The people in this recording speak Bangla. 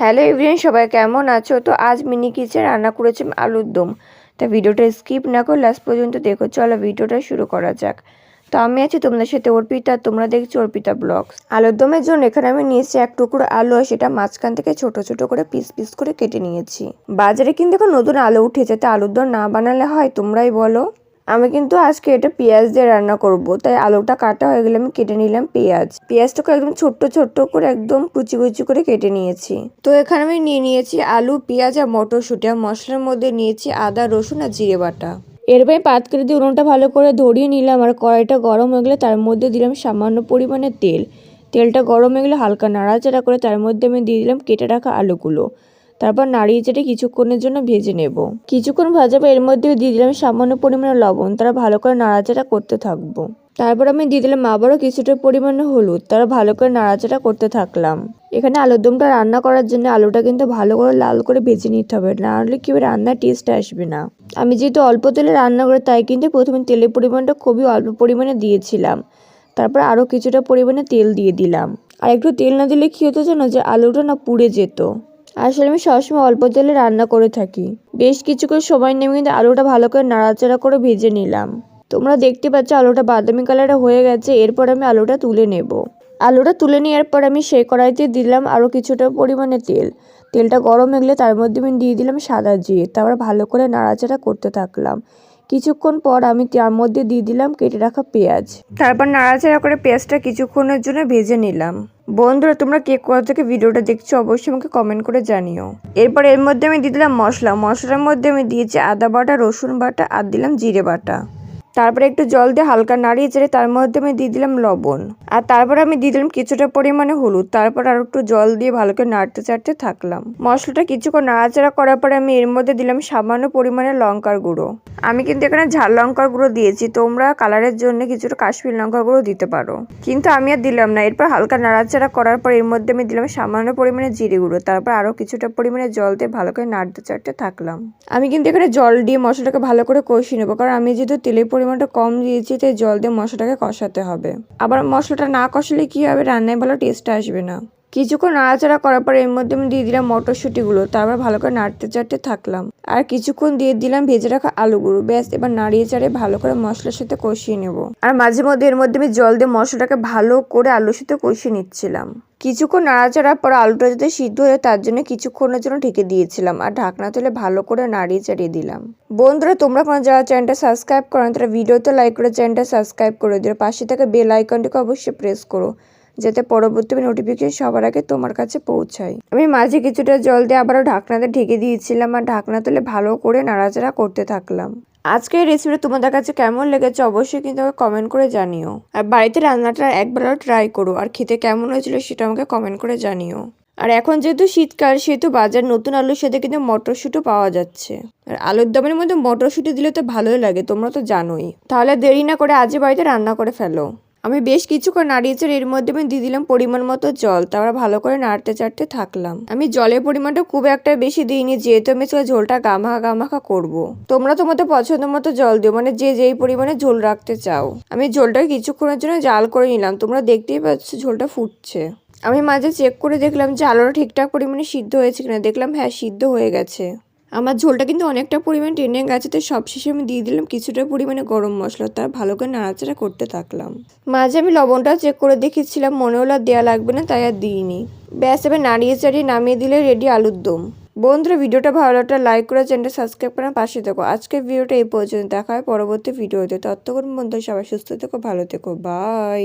হ্যালো এভরিয়ান সবাই কেমন আছো? তো আজ মিনি কিচেন রান্না করেছি আলুর দম। তা ভিডিওটা স্কিপ না করে লাস্ট পর্যন্ত দেখো, চলো ভিডিওটা শুরু করা যাক। তো আমি আছি তোমাদের সাথে অর্পিতা, তোমরা দেখছ অর্পিতা ব্লগস আলুর দমের জন্য এখানে আমি নিয়েছি এক টুকরো আলু আর সেটা মাঝখান থেকে ছোট ছোট করে পিস পিস করে কেটে নিয়েছি। বাজারে কিন্তু এখন নতুন আলু উঠেছে, তা আলুর দম না বানালে হয়, তোমরাই বলো। আমি কিন্তু আজকে এটা পেঁয়াজ দিয়ে রান্না করব। তাই আলুটা কাটা হয়ে গেলে আমি কেটে নিলাম পেঁয়াজ। পেঁয়াজটাকে একদম ছোট্ট ছোট্ট করে একদম কুচি কুচি করে কেটে নিয়েছি। তো এখানে আমি নিয়ে নিয়েছি আলু, পেঁয়াজ আর মটরশুঁটি। আর মশলার মধ্যে নিয়েছি আদা, রসুন আর জিরে বাটা। এরপরে পাত করে দিয়ে উনুনটা ভালো করে ধরিয়ে নিলাম। আর কড়াইটা গরম হয়ে গেলে তার মধ্যে দিলাম সামান্য পরিমাণে তেল। তেলটা গরম হয়ে গেলে হালকা নাড়াচাড়া করে তার মধ্যে আমি দিয়ে দিলাম কেটে রাখা আলুগুলো। তারপর নাড়িয়ে চেটে কিছুক্ষণের জন্য ভেজে নেব। কিছুক্ষণ ভাজাবো, এর মধ্যে দিয়ে দিলাম সামান্য পরিমাণে লবণ। তারা ভালো করে নাড়াচাড়া করতে থাকব। তারপর আমি দিয়ে দিলাম আবারও কিছুটা পরিমাণে হলুদ। তারা ভালো করে নাড়াচাড়া করতে থাকলাম। এখানে আলুর দমটা রান্না করার জন্য আলুটা কিন্তু ভালো করে লাল করে ভেজে নিতে হবে। না হলে কি রান্নার টেস্ট আসবে না। আমি যেহেতু অল্প তেলে রান্না করে, তাই কিন্তু প্রথমে তেলের পরিমাণটা খুবই অল্প পরিমাণে দিয়েছিলাম। তারপর আরও কিছুটা পরিমাণে তেল দিয়ে দিলাম। আর একটু তেল না দিলে কী হতো জানো, যে আলুটা না পুড়ে যেত। আসলে আমি সবসময় অল্প তেলে রান্না করে থাকি। বেশ কিছুক্ষণ সময় নেমে কিন্তু আলুটা ভালো করে নাড়াচাড়া করে ভেজে নিলাম। তোমরা দেখতে পাচ্ছ আলুটা বাদামি কালারে হয়ে গেছে, এরপর আমি আলুটা তুলে নেব। আলুটা তুলে নেওয়ার পর আমি সেই কড়াইতে দিলাম আরও কিছুটা পরিমাণে তেল। তেলটা গরম হয়ে গেলে তার মধ্যে আমি দিয়ে দিলাম সাদা জিরে। তারপর ভালো করে নাড়াচাড়া করতে থাকলাম। কিছুক্ষণ পর আমি তার মধ্যে দিয়ে দিলাম কেটে রাখা পেঁয়াজ। তারপর নাড়াচাড়া করে পেঁয়াজটা কিছুক্ষণের জন্য ভেজে নিলাম। বন্ধুরা, তোমরা কেক কোথা থেকে ভিডিওটা দেখছ অবশ্যই আমাকে কমেন্ট করে জানিও। এরপর এর মধ্যে আমি দিয়ে দিলাম মশলা। মশলার মধ্যে আমি দিয়েছি আদা বাটা, রসুন বাটা আর দিলাম জিরে বাটা। তারপরে একটু জল দিয়ে হালকা নাড়িয়ে চেড়ে তার মধ্যে আমি দিয়ে দিলাম লবণ। আর তারপর আমি দিয়ে দিলাম কিছুটা পরিমাণে হলুদ। তারপর আর একটু জল দিয়ে ভালো করে নাড়তে চাড়তে থাকলাম। মশলাটা কিছুক্ষণ নাড়াচাড়া করার পরে আমি এর মধ্যে দিলাম সামান্য পরিমাণে লঙ্কার গুঁড়ো। আমি কিন্তু এখানে ঝাল লঙ্কার গুঁড়ো দিয়েছি, তোমরা কালারের জন্য কিছুটা কাশ্মীর লঙ্কার গুঁড়ো দিতে পারো। কিন্তু আমি আর দিলাম না। এরপর হালকা নাড়াচাড়া করার পর এর মধ্যে আমি দিলাম সামান্য পরিমাণে জিরে গুঁড়ো। তারপর আরও কিছুটা পরিমাণে জল দিয়ে ভালো করে নাড়তে চাড়তে থাকলাম। আমি কিন্তু এখানে জল দিয়ে মশলাটাকে ভালো করে কষিয়ে নেব। কারণ আমি যেহেতু তেলের পরিমাণটা কম দিয়েছি, তাই জল দিয়ে মশলাটাকে কষাতে হবে। আবার মশলাটা না কষালে কি হবে? রান্নায় ভালো টেস্ট আসবে না। কিছুক্ষণ নাড়াচাড়া করার পর এর মধ্যে আমি দিয়ে দিলাম মটরশুঁটিগুলো। তারপর ভালো করে নাড়তে চাড়তে থাকলাম। আর কিছুক্ষণ দিয়ে দিলাম ভেজে রাখা আলুগুলো ব্যাস, এবার নাড়িয়ে চাড়িয়ে ভালো করে মশলার সাথে কষিয়ে নেব। আর মাঝে মধ্যে এর মধ্যে আমি জল দিয়ে মশলাটাকে ভালো করে আলুর সাথে কষিয়ে নিচ্ছিলাম। কিছুক্ষণ নাড়াচাড়ার পর আলুটা যাতে সিদ্ধ হয়ে তার জন্য কিছুক্ষণের জন্য ঢেকে দিয়েছিলাম। আর ঢাকনা তুলে ভালো করে নাড়িয়ে চাড়িয়ে দিলাম। বন্ধুরা, তোমরা কোনো যারা চ্যানেলটা সাবস্ক্রাইব করো তারা ভিডিওতে লাইক করে চ্যানেলটা সাবস্ক্রাইব করে দিও। পাশে থেকে বেল আইকনটিকে অবশ্যই প্রেস করো। যাতে পরবর্তী নোটিফিকেশন সবার আগে তোমার কাছে পৌঁছায়। আমি মাঝে কিছুটা জল দিয়ে আবারও ঢাকনাতে ঢেকে দিয়েছিলাম আর ঢাকনা তুলে ভালো করে নাড়াচাড়া করতে থাকলাম। আজকের রেসিপিটা তোমাদের কাছে কেমন লেগেছে অবশ্যই কিন্তু আমাকে কমেন্ট করে জানিও। আর বাড়িতে রান্নাটা একবারও ট্রাই করো আর খেতে কেমন হয়েছিল সেটা আমাকে কমেন্ট করে জানিও। আর এখন যেহেতু শীতকাল, সেহেতু বাজার নতুন আলুর সাথে কিন্তু মটরশুঁটিও পাওয়া যাচ্ছে। আর আলুর দমের মধ্যে মটরশুঁটি দিলে তো ভালোই লাগে, তোমরা তো জানোই। তাহলে দেরি না করে আজই বাড়িতে রান্না করে ফেলো। আমি বেশ কিছুক্ষণ নাড়িয়েছি এর মধ্যে আমি দিয়ে দিলাম পরিমাণ মতো জল। তারপর ভালো করে নাড়তে চাড়তে থাকলাম। আমি জলের পরিমাণটা খুব একটা বেশি দিইনি, যেহেতু আমি ঝোলটা গামাখা গামাখা করব। তোমরা তোমাদের পছন্দ মতো জল দিও মানে যে যেই পরিমাণে ঝোল রাখতে চাও। আমি ঝোলটাকে কিছুক্ষণের জন্য জাল করে নিলাম, তোমরা দেখতেই পাচ্ছ ঝোলটা ফুটছে। আমি মাঝে চেক করে দেখলাম যে আলোটা ঠিকঠাক পরিমাণে সিদ্ধ হয়েছে কিনা। দেখলাম হ্যাঁ সিদ্ধ হয়ে গেছে। আমার ঝোলটা কিন্তু অনেকটা পরিমাণ টেনে গেছে তো সবশেষে আমি দিয়ে দিলাম কিছুটা পরিমাণে গরম মশলা তার ভালো করে নাড়াচাড়া করতে থাকলাম। মাঝে আমি লবণটা চেক করে দেখেছিলাম, মনে হলো দেওয়া লাগবে না, তাই আর দিইনি। ব্যাস, এবার নাড়িয়ে চাড়িয়ে নামিয়ে দিলে রেডি আলুর দম। বন্ধুরা, ভিডিওটা ভালো লাগলে লাইক করে চ্যানেলটা সাবস্ক্রাইব করে পাশে থেকো। আজকের ভিডিওটা এই পর্যন্ত, দেখা হয় পরবর্তী ভিডিওতে। ততক্ষণ বন্ধু সবাই সুস্থ থেকো, ভালো থেকো বাই